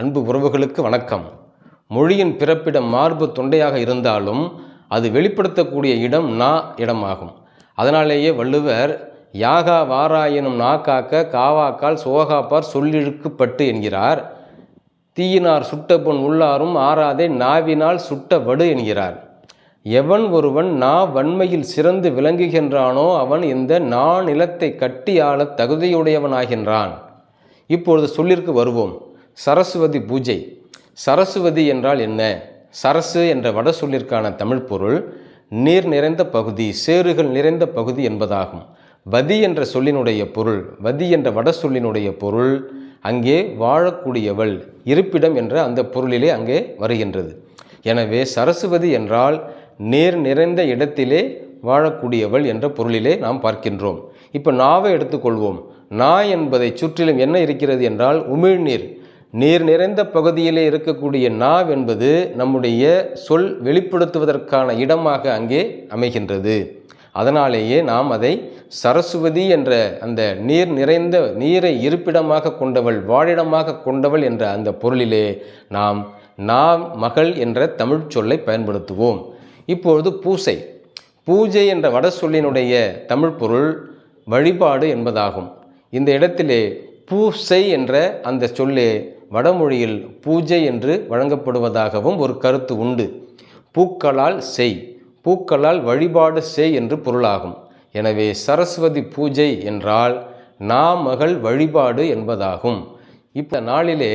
அன்பு உறவுகளுக்கு வணக்கம். மொழியின் பிறப்பிடம் மார்பு தொண்டையாக இருந்தாலும் அது வெளிப்படுத்தக்கூடிய இடம் நா இடமாகும். அதனாலேயே வள்ளுவர் யாகா வாராயினும் நா காக்க காவாக்கால் சோகாப்பார் சொல்லிழுக்குப்பட்டு என்கிறார். தீயினார் சுட்ட பொன் உள்ளாரும் ஆறாதே நாவினால் சுட்ட வடு என்கிறார். எவன் ஒருவன் நா வன்மையில் சிறந்து விளங்குகின்றானோ அவன் இந்த நா நிலத்தை கட்டி தகுதியுடையவனாகின்றான். இப்பொழுது சொல்லிற்கு வருவோம். சரஸ்வதி பூஜை. சரஸ்வதி என்றால் என்ன? சரசு என்ற வட சொல்லிற்கான தமிழ் பொருள் நீர் நிறைந்த பகுதி சேறுகள் நிறைந்த பகுதி என்பதாகும். வதி என்ற சொல்லினுடைய பொருள் வதி என்ற வட சொல்லினுடைய பொருள் அங்கே வாழக்கூடியவள் இருப்பிடம் என்ற அந்த பொருளிலே அங்கே வருகின்றது. எனவே சரஸ்வதி என்றால் நீர் நிறைந்த இடத்திலே வாழக்கூடியவள் என்ற பொருளிலே நாம் பார்க்கின்றோம். இப்போ நாவை எடுத்துக்கொள்வோம். நா என்பதை சுற்றிலும் என்ன இருக்கிறது என்றால் உமிழ்நீர். நீர் நிறைந்த பகுதியிலே இருக்கக்கூடிய நாவ் என்பது நம்முடைய சொல் வெளிப்படுத்துவதற்கான இடமாக அங்கே அமைகின்றது. அதனாலேயே நாம் அதை சரஸ்வதி என்ற அந்த நீர் நிறைந்த நீரை இருப்பிடமாக கொண்டவள் வாழிடமாக கொண்டவள் என்ற அந்த பொருளிலே நாம் நாம் மகள் என்ற தமிழ் சொல்லை பயன்படுத்துவோம். இப்பொழுது பூசை. பூஜை என்ற வட சொல்லினுடைய தமிழ் பொருள் வழிபாடு என்பதாகும். இந்த இடத்திலே பூசை என்ற அந்த சொல்லே வடமொழியில் பூஜை என்று வழங்கப்படுவதாகவும் ஒரு கருத்து உண்டு. பூக்களால் செய் பூக்களால் வழிபாடு செய் என்று பொருளாகும். எனவே சரஸ்வதி பூஜை என்றால் நாமகள் வழிபாடு என்பதாகும். இப்போ நாளிலே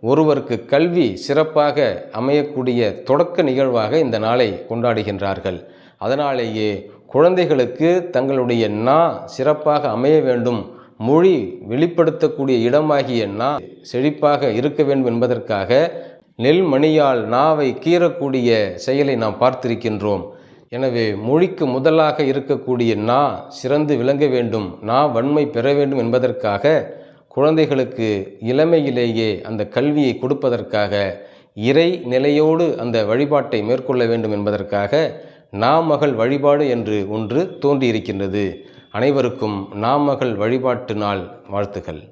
ஒருவருக்கு கல்வி சிறப்பாக அமையக்கூடிய தொடக்க நிகழ்வாக இந்த நாளை கொண்டாடுகின்றார்கள். அதனாலேயே குழந்தைகளுக்கு தங்களுடைய நா சிறப்பாக அமைய வேண்டும். மொழி வெளிப்படுத்தக்கூடிய இடமாகிய நா செழிப்பாக இருக்க வேண்டும் என்பதற்காக நெல்மணியால் நாவை கீறக்கூடிய செயலை நாம் பார்த்திருக்கின்றோம். எனவே மொழிக்கு முதலாக இருக்கக்கூடிய நா சிறந்து விளங்க வேண்டும் நா வன்மை பெற வேண்டும் என்பதற்காக குழந்தைகளுக்கு இளமையிலேயே அந்த கல்வியை கொடுப்பதற்காக இறை நிலையோடு அந்த வழிபாட்டை மேற்கொள்ள வேண்டும் என்பதற்காக நாமகள் வழிபாடு என்று ஒன்று தோன்றியிருக்கின்றது. அனைவருக்கும் நாமகள் வழிபாட்டு நாள் வாழ்த்துக்கள்